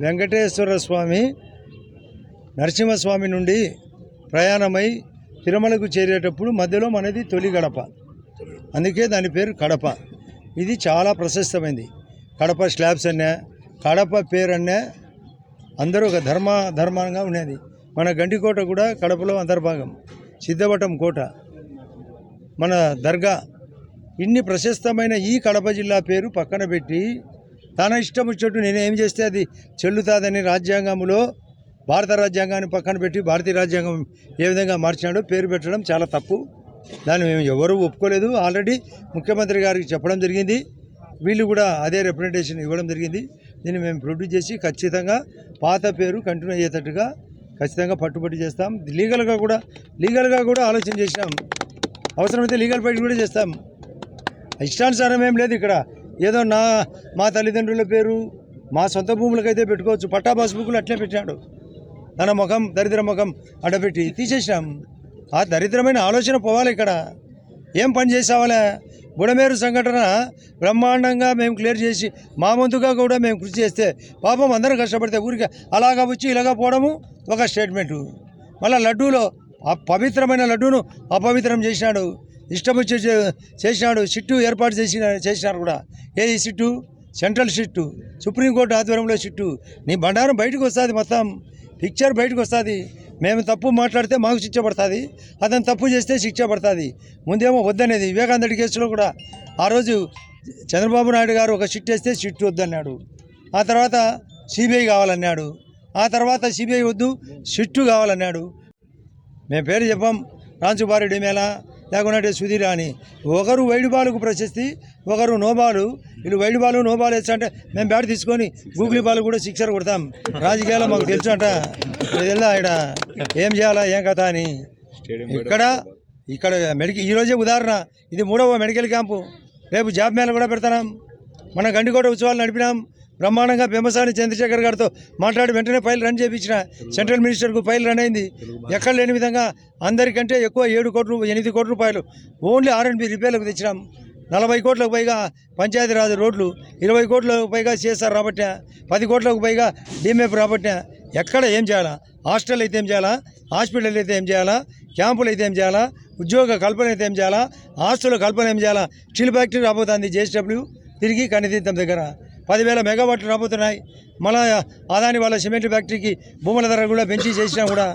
వెంకటేశ్వర స్వామి నరసింహస్వామి నుండి ప్రయాణమై తిరుమలకు చేరేటప్పుడు మధ్యలో మనది తొలి గడప. అందుకే దాని పేరు కడప. ఇది చాలా ప్రశస్తమైంది. కడప స్లాబ్స్ అన్నా కడప పేరు అందరూ ఒక ధర్మ ధర్మంగా ఉండేది. మన గండికోట కూడా కడపలో అంతర్భాగం. సిద్ధవటం కోట. మన దర్గా. ఇన్ని ప్రశస్తమైన ఈ కడప జిల్లా పేరు పక్కన పెట్టి తన ఇష్టం వచ్చేట్టు నేను ఏం చేస్తే అది చెల్లుతాదని రాజ్యాంగంలో భారత రాజ్యాంగాన్ని పక్కన పెట్టి భారతీయ రాజ్యాంగం ఏ విధంగా మార్చినాడో పేరు పెట్టడం చాలా తప్పు. దాన్ని మేము ఎవరూ ఒప్పుకోలేదు. ఆల్రెడీ ముఖ్యమంత్రి గారికి చెప్పడం జరిగింది. వీళ్ళు కూడా అదే రిప్రజెంటేషన్ ఇవ్వడం జరిగింది. దీన్ని మేము ప్రొడ్యూస్ చేసి ఖచ్చితంగా పాత పేరు కంటిన్యూ అయ్యేటట్టుగా ఖచ్చితంగా పట్టుబట్టి చేస్తాం. లీగల్గా కూడా లీగల్గా కూడా ఆలోచన చేసినాం. అవసరమైతే లీగల్ ఫైట్ కూడా చేస్తాం. ఇష్టానుసారం ఏం లేదు ఇక్కడ. ఏదో నా మా తల్లిదండ్రుల పేరు మా సొంత భూములకైతే పెట్టుకోవచ్చు. పట్టా పాస్ బుక్లు అట్లే పెట్టినాడు. తన ముఖం దరిద్ర ముఖం అడబెట్టి తీసేసినాం. ఆ దరిద్రమైన ఆలోచన పోవాలి ఇక్కడ. ఏం పని చేసావాలే బుడమేరు సంఘటన బ్రహ్మాండంగా మేము క్లియర్ చేసి మా ముందుగా కూడా మేము కృషి చేస్తే పాపం అందరం కష్టపడితే ఊరికి అలాగా వచ్చి ఇలాగా పోవడము ఒక స్టేట్మెంటు. మళ్ళీ లడ్డూలో ఆ పవిత్రమైన లడ్డూను అపవిత్రం చేసినాడు ఇష్టం వచ్చి చేసినాడు సిట్టు ఏర్పాటు చేసిన చేసినారు కూడా. ఏది SIT? Central SIT. Supreme court ఆధ్వర్యంలో సిట్టు. నీ బండారం బయటకు వస్తుంది మొత్తం. పిక్చర్ బయటకు వస్తుంది. మేము తప్పు మాట్లాడితే మాకు శిక్ష పడుతుంది. అతను తప్పు చేస్తే శిక్ష పడుతుంది. ముందేమో వద్దనేది వివేకానంద కేసులో కూడా. ఆ రోజు చంద్రబాబు నాయుడు గారు ఒక సిట్ వేస్తే సిట్ వద్దన్నాడు. ఆ తర్వాత సిబిఐ కావాలన్నాడు. ఆ తర్వాత సిబిఐ వద్దు సిట్టు కావాలన్నాడు. మేము పేరు చెప్పాం. రాంచుబారెడ్డి మేళ. లేకుంటే సుధీర్ అని ఒకరు వైడు బాలుకు ప్రశస్తి ఒకరు నోబాలు వీళ్ళు వైడు బాలు నోబాలు వేస్తా అంటే మేము బ్యాట్ తీసుకొని గూగులీ బాల్ కూడా శిక్షలు కొడతాం. రాజకీయాల్లో మాకు తెలుసు అంట. తెల్లా ఇక్కడ ఏం చేయాలా ఏం కథ అని. ఇక్కడ ఇక్కడ మెడికల్ ఈరోజే ఉదాహరణ. ఇది మూడవ మెడికల్ క్యాంపు. రేపు జాబ్ మేళ కూడా పెడతాం. మన గండికోట ఉత్సవాలు నడిపినాం. బ్రహ్మాండంగా పెంబసాని చంద్రశేఖర్ గారితో మాట్లాడి వెంటనే ఫైల్ రన్ చేయించిన సెంట్రల్ మినిస్టర్కు ఫైల్ రన్ అయింది. ఎక్కడ లేని విధంగా అందరికంటే ఎక్కువ ఏడు కోట్లు ఎనిమిది కోట్ల రూపాయలు ఓన్లీ ఆర్ అండ్ బి రిపేర్లకు తెచ్చినాం. నలభై కోట్లకు పైగా పంచాయతీరాజ్ రోడ్లు ఇరవై కోట్లకు పైగా సిఎస్ఆర్ రాబట్టా పది కోట్లకు పైగా డిఎంఎఫ్ రాబట్టా ఎక్కడ ఏం చేయాలా? హాస్టల్ అయితే ఏం చేయాలా? హాస్పిటల్ అయితే ఏం చేయాలా? క్యాంపులు అయితే ఏం చేయాలా? ఉద్యోగ కల్పన అయితే ఏం చేయాలా? ఆస్తుల కల్పన ఏం చేయాలా? స్టీల్ ఫ్యాక్టరీ రాబోతుంది జేఎస్డబ్ల్యూ తిరిగి కనితీర్థం దగ్గర. పదివేల మెగావాట్లు రాబోతున్నాయి. మళ్ళా అదాని వాళ్ళ సిమెంట్ ఫ్యాక్టరీకి భూముల ధర కూడా పెంచి చేసినా కూడా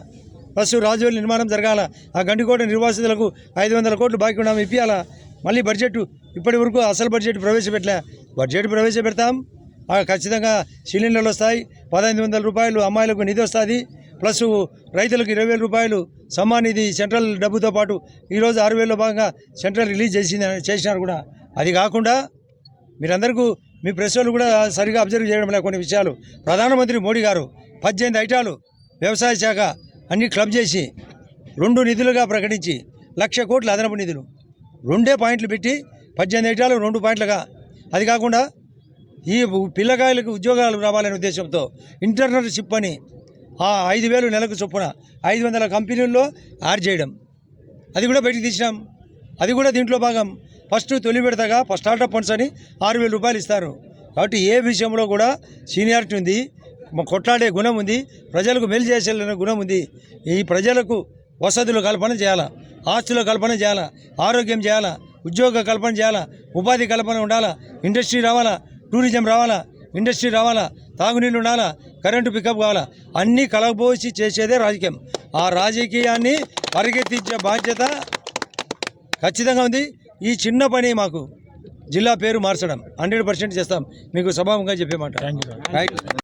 బస్సు రాజువల్లి నిర్మాణం జరగాల. ఆ గండికోట నిర్వాసితులకు ఐదు వందల కోట్లు బాకీ ఉన్నాము ఇప్పియాలా. మళ్ళీ బడ్జెట్ ఇప్పటి వరకు అసలు బడ్జెట్ ప్రవేశపెట్టలే. బడ్జెట్ ప్రవేశపెడతాం. ఆ ఖచ్చితంగా సిలిండర్లు వస్తాయి. పదహైదు వందల రూపాయలు అమ్మాయిలకు నిధి వస్తుంది. ప్లస్ రైతులకు ఇరవై వేల రూపాయలు సమ్మానిధి సెంట్రల్ డబ్బుతో పాటు ఈరోజు ఆరు వేలలో భాగంగా సెంట్రల్ రిలీజ్ చేసింది చేసినారు కూడా. అది కాకుండా మీరందరికీ మీ ప్రెస్ వాళ్ళు కూడా సరిగా అబ్జర్వ్ చేయడం లేదు కొన్ని విషయాలు. ప్రధానమంత్రి మోడీ గారు పద్దెనిమిది ఐటాలు వ్యవసాయ శాఖ అన్ని క్లబ్ చేసి రెండు నిధులుగా ప్రకటించి లక్ష కోట్ల అదనపు నిధులు. రెండే పాయింట్లు పెట్టి పద్దెనిమిది ఐటాలు రెండు పాయింట్లుగా. అది కాకుండా ఈ పిల్లకాయలకు ఉద్యోగాలు రావాలనే ఉద్దేశంతో ఇంటర్నర్షిప్ అని ఆ ఐదు వేలు నెలకు చొప్పున ఐదు వందల కంపెనీల్లో యాడ్ చేయడం. అది కూడా బయటికి తీసినాం. అది కూడా దీంట్లో భాగం. ఫస్ట్ తొలి విడతగా ఫస్ట్ స్టార్టప్ ఫండ్స్ అని ఆరు వేల రూపాయలు ఇస్తారు. కాబట్టి ఏ విషయంలో కూడా సీనియారిటీ ఉంది కొట్లాడే గుణం ఉంది ప్రజలకు మేలు చేసే గుణం ఉంది. ఈ ప్రజలకు వసతులు కల్పన చేయాలా ఆస్తుల కల్పన చేయాలా ఆరోగ్యం చేయాలా ఉద్యోగ కల్పన చేయాలా ఉపాధి కల్పన ఉండాలా ఇండస్ట్రీ రావాలా టూరిజం రావాలా ఇండస్ట్రీ రావాలా తాగునీళ్ళు ఉండాలా కరెంటు పికప్ కావాలా అన్నీ కలగబోసి చేసేదే రాజకీయం. ఆ రాజకీయాన్ని పరిగెత్తించే బాధ్యత ఖచ్చితంగా ఉంది. ఈ చిన్న పని మాకు జిల్లా పేరు మార్చడం. హండ్రెడ్ పర్సెంట్ చేస్తాం. మీకు సభాముఖంగా చెప్పే మాట. రైట్